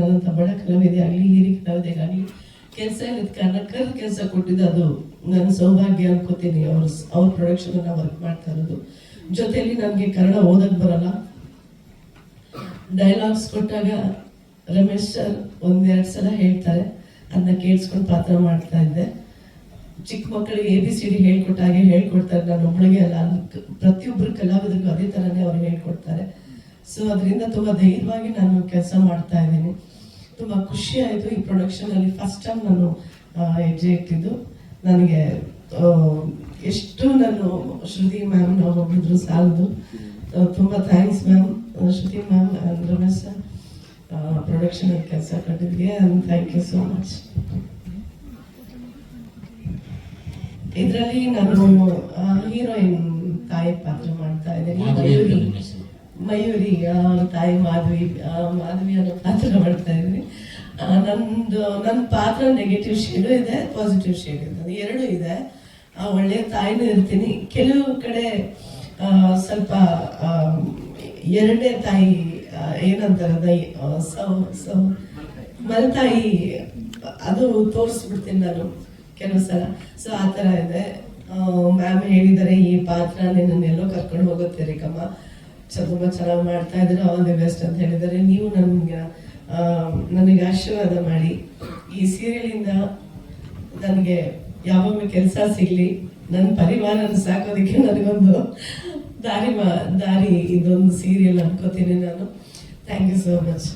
ನನ್ನಂಥ ಬಡ ಕಲಾವಿದೆ ಆಗಲಿ, ಹಿರಿಯ ಕಲಾವಿದೆಗಾಗಲಿ, ಕೆಲಸ ಕಾರಣ ಕಲ್ ಕೆಲಸ ಕೊಟ್ಟಿದ್ದು ಅದು ನನ್ನ ಸೌಭಾಗ್ಯ ಅನ್ಕೋತೀನಿ. ಅವ್ರ ಅವ್ರ ಪ್ರೊಡಕ್ಷನ್ ವರ್ಕ್ ಮಾಡ್ತಾ ಇರೋದು. ಜೊತೆಯಲ್ಲಿ ನನಗೆ ಕನ್ನಡ ಓದಕ್ಕೆ ಬರಲ್ಲ. ಡೈಲಾಗ್ಸ್ ಕೊಟ್ಟಾಗ ರಮೇಶ್ ಸರ್ ಒಂದೆರಡು ಸಲ ಹೇಳ್ತಾರೆ. ಅದನ್ನ ಕೇಳಿಸ್ಕೊಂಡು ಪಾತ್ರ ಮಾಡ್ತಾ ಇದ್ದೆ. ಚಿಕ್ಕ ಮಕ್ಕಳಿಗೆ ಎ ಬಿ ಸಿ ಡಿ ಹೇಳ್ಕೊಟ್ಟಾಗೆ ಹೇಳ್ಕೊಡ್ತಾರೆ. ನಾನು ಒಬ್ಬಳಿಗೆ ಅಲ್ಲ ಪ್ರತಿಯೊಬ್ಬರು ಕಲಾವಿದರಿಗೂ ಅದೇ ಥರನೇ ಅವ್ರು ಹೇಳ್ಕೊಡ್ತಾರೆ. ಸೊ ಅದರಿಂದ ತುಂಬ ಧೈರ್ಯವಾಗಿ ನಾನು ಕೆಲಸ ಮಾಡ್ತಾ ಇದ್ದೀನಿ. ತುಂಬ ಖುಷಿ ಆಯಿತು ಈ ಪ್ರೊಡಕ್ಷನಲ್ಲಿ ಫಸ್ಟ್ ಟೈಮ್ ನಾನು ಹೆಜ್ಜೆ ಇಟ್ಟಿದ್ದು. ನನಗೆ ಎಷ್ಟು ನಾನು ಶ್ರುತಿ ಮ್ಯಾಮ್ ನಾವು ಒಬ್ಬಿದ್ರು ಸಾಲದು ತುಂಬ thanks ma'am Shruti ma'am and Ramesh sir production ಕೆಲಸ ಕಟ್ಟಿದ್ವಿ and thank you so much ಇದರಲ್ಲಿ ನಾನು ಹೀರೋಯಿನ್ ತಾಯಿ ಪಾತ್ರ ಮಾಡ್ತಾ ಇದ್ದೀನಿ. ಮಯೂರಿ ತಾಯಿ ಮಾಧವಿ ಮಾಧವಿ ಅನ್ನೋ ಪಾತ್ರ ಮಾಡ್ತಾ ಇದ್ದೀನಿ ನಂದು ನನ್ನ ಪಾತ್ರ ನೆಗೆಟಿವ್ ಶೇಡು ಇದೆ ಪಾಸಿಟಿವ್ ಶೇಡ್ ಇದೆ. ಎರಡೂ ಇದೆ. ಒಳ್ಳೆಯ ತಾಯಿನೂ ಇರ್ತೀನಿ. ಕೆಲವು ಕಡೆ ಸ್ವಲ್ಪ ಎರಡನೇ ತಾಯಿ ಏನಂತಾರದ ಮಲ್ತಾಯಿ, ಅದು ತೋರಿಸ್ಬಿಡ್ತೀನಿ ನಾನು ಕೆಲವು ಸಲ. ಸೊ ಆ ಥರ ಇದೆ. ಮ್ಯಾಮ್ ಹೇಳಿದ್ದಾರೆ, ಈ ಪಾತ್ರ ನಿನ್ನನ್ನೆಲ್ಲೋ ಕರ್ಕೊಂಡು ಹೋಗುತ್ತೆ ರೇಖಮ್ಮ. ಚ- ತುಂಬಾ ಚೆನ್ನಾಗಿ ಮಾಡ್ತಾ ಇದ್ರೆ, ಆಲ್ ದಿ ಬೆಸ್ಟ್ ಅಂತ ಹೇಳಿದ್ದಾರೆ. ನೀವು ನನಗೆ ನನಗೆ ಆಶೀರ್ವಾದ ಮಾಡಿ. ಈ ಸೀರಿಯಲಿಂದ ನನಗೆ ಯಾವೊಮ್ಮೆ ಕೆಲಸ ಸಿಗ್ಲಿ ನನ್ನ ಪರಿವಾರನ ಸಾಕೋದಕ್ಕೆ ನನಗೊಂದು ದಾರಿ ಮಾ, ದಾರಿ ಇದೊಂದು ಸೀರಿಯಲ್ ಅನ್ಕೋತೀನಿ ನಾನು. Thank you so much